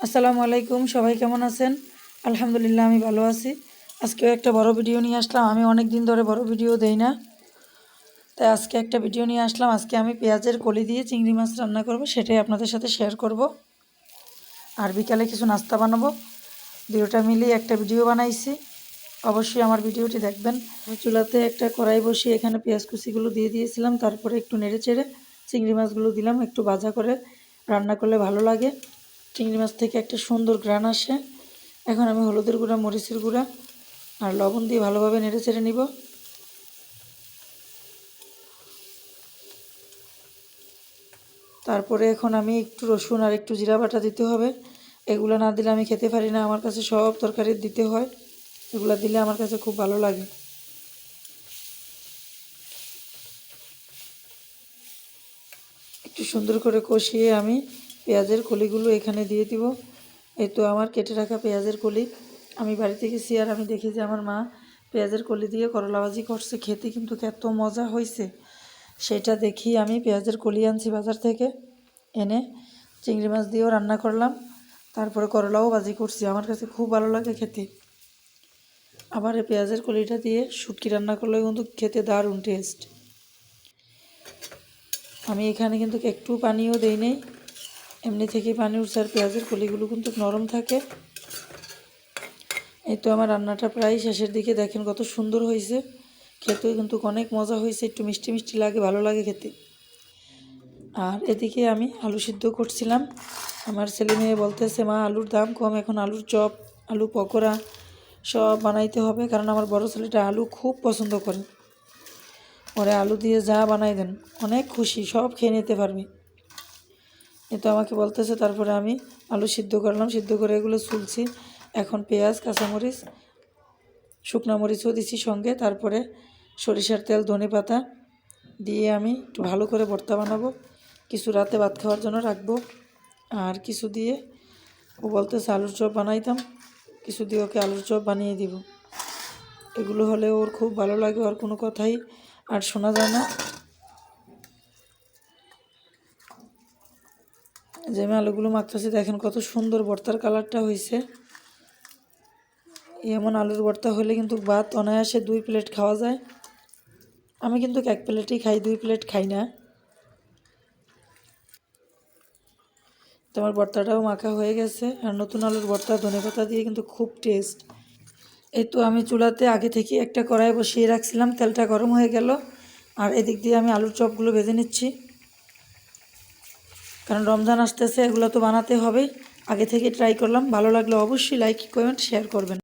আসসালামু আলাইকুম, সবাই কেমন আছেন? আলহামদুলিল্লাহ, আমি ভালো আছি। আজকেও একটা বড় ভিডিও নিয়ে আসলাম। আমি অনেক দিন ধরে বড় ভিডিও দেই না। তাই আজকে একটা ভিডিও নিয়ে আসলাম। আজকে আমি পেঁয়াজের কলি দিয়ে চিংড়ি মাছ রান্না করব, সেটাই আপনাদের সাথে শেয়ার করব। আর বিকালে কিছু নাস্তা বানাবো। দুটোটা মিলিয়ে একটা ভিডিও বানাইছি। অবশ্যই আমার ভিডিওটি দেখবেন। চুলাতে একটা কড়াই বসিয়ে এখানে পেঁয়াজ কুচিগুলো দিয়ে দিয়েছিলাম। তারপরে একটু নেড়ে চেড়ে চিংড়ি মাছগুলো দিলাম। একটু ভাজা করে রান্না করলে ভালো লাগে। চিংড়ি মাছ থেকে একটা সুন্দর গ্রান আসে। এখন আমি হলুদের গুঁড়া, মরিচের গুঁড়া আর লবণ দিয়ে ভালোভাবে নেড়ে চেড়ে নিব। তারপরে এখন আমি একটু রসুন আর একটু জিরা বাটা দিতে হবে। এগুলো না দিলে আমি খেতে পারি না, আমার কাছে সব তরকারি দিতে হয়। এগুলো দিলে আমার কাছে খুব ভালো লাগে। একটু সুন্দর করে কষিয়ে আমি পেঁয়াজের কলিগুলো এখানে দিয়ে দিব। এই তো আমার কেটে রাখা পেঁয়াজের কলি। আমি বাড়িতে গেছি আর আমি দেখি যে আমার মা পেঁয়াজের কলি দিয়ে করলা ভাজি করছে। খেতে কিন্তু এত মজা হয়েছে সেটা দেখি আমি পেঁয়াজের কলি আনছি বাজার থেকে। এনে চিংড়ি মাছ দিয়েও রান্না করলাম। তারপরে করলাও বাজি করছি। আমার কাছে খুব ভালো লাগে খেতে। আবার এই পেঁয়াজের কলিটা দিয়ে শুটকি রান্না করলে কিন্তু খেতে দারুণ টেস্ট। আমি এখানে কিন্তু একটু পানিও দেই নেই। এমনি থেকেই পানি উঠছে আর পেঁয়াজের কলিগুলো কিন্তু নরম থাকে। এই তো আমার রান্নাটা প্রায় শেষের দিকে। দেখেন কত সুন্দর হয়েছে। খেতেও কিন্তু অনেক মজা হয়েছে। একটু মিষ্টি মিষ্টি লাগে, ভালো লাগে খেতে। আর এদিকে আমি আলু সিদ্ধ করছিলাম। আমার ছেলে মেয়ে বলতেছে, মা, আলুর দাম কম, এখন আলুর চপ, আলু পকোড়া সব বানাইতে হবে। কারণ আমার বড় ছেলেটা আলু খুব পছন্দ করে। ওরে আলু দিয়ে যা বানাই দেন, অনেক খুশি, সব খেয়ে নিতে পারবি। এ তো আমাকে বলতেছে, তারপরে আমি আলু সিদ্ধ করলাম, সিদ্ধ করে এগুলো ছুলছি এখন পেঁয়াজ, কাঁচামরিচ, শুকনো মরিচও দিছি সঙ্গে, তারপরে সরিষার তেল, ধনে পাতা দিয়ে আমি একটু ভালো করে ভর্তা বানাবো। কিছু রাতে ভাত খাওয়ার জন্য রাখব। আর কিছু দিয়ে ও বলতেছে, আলুর চপ বানাইতাম, কিছু দিয়ে ওকে আলুর চপ বানিয়ে দিব। এগুলো হলে ওর খুব ভালো লাগে, ওর কোনো কথাই আর শোনা যায় না। যে আমি আলুগুলো মাখতেছি, দেখেন কত সুন্দর ভর্তার কালারটা হয়েছে এমন আলুর ভর্তা হলে কিন্তু ভাত অনায়াসে দুই প্লেট খাওয়া যায়। আমি কিন্তু এক প্লেটই খাই, দুই প্লেট খাই না। তোমার ভর্তাটাও মাখা হয়ে গেছে, আর নতুন আলুর ভর্তা ধনে পাতা দিয়ে কিন্তু খুব টেস্ট এই তো আমি চুলাতে আগে থেকে একটা কড়াই বসিয়ে রাখছিলাম, তেলটা গরম হয়ে গেল, আর এদিক দিয়ে আমি আলুর চপগুলো ভেজে নিচ্ছি। কারণ রমজান আসতেছে, এগুলো তো বানাতে হবে আগে থেকে ট্রাই করলাম। ভালো লাগলে অবশ্যই লাইক কমেন্ট শেয়ার করবেন।